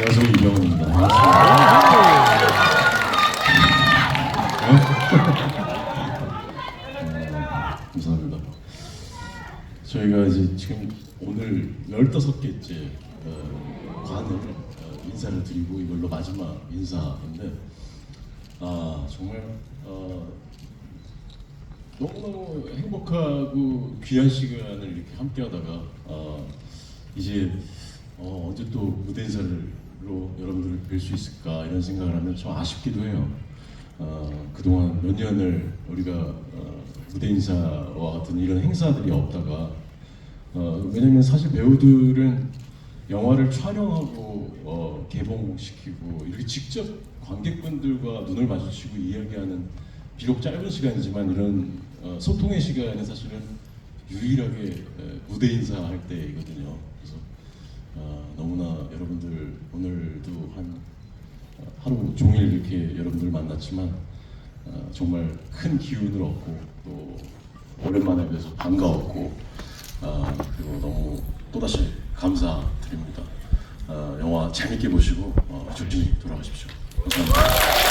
안녕하세요. 반갑습니다. 어, 감사합니다. 저희가 이제 지금 오늘 15개째 어, 관을 어, 인사를 드리고 이걸로 마지막 인사인데 아 정말 어, 너무너무 행복하고 귀한 시간을 이렇게 함께 하다가 어, 이제 어, 언제 또 무대 인사 로 여러분들을 뵐 수 있을까 이런 생각을 하면 좀 아쉽기도 해요. 어, 그동안 몇 년을 우리가 어, 무대 인사와 같은 이런 행사들이 없다가 어, 왜냐면 사실 배우들은 영화를 촬영하고 어, 개봉시키고 이렇게 직접 관객분들과 눈을 마주치고 이야기하는 비록 짧은 시간이지만 이런 어, 소통의 시간이 사실은 유일하게 에, 무대 인사할 때이거든요. 그래서 어, 너무나 여러분들 오늘도 한 어, 종일 이렇게 여러분들 만났지만 어, 정말 큰 기운을 얻고 또 오랜만에 뵈서 반가웠고 어, 그리고 너무 또다시 감사드립니다. 어, 영화 재밌게 보시고 어, 조심히 돌아가십시오. 감사합니다.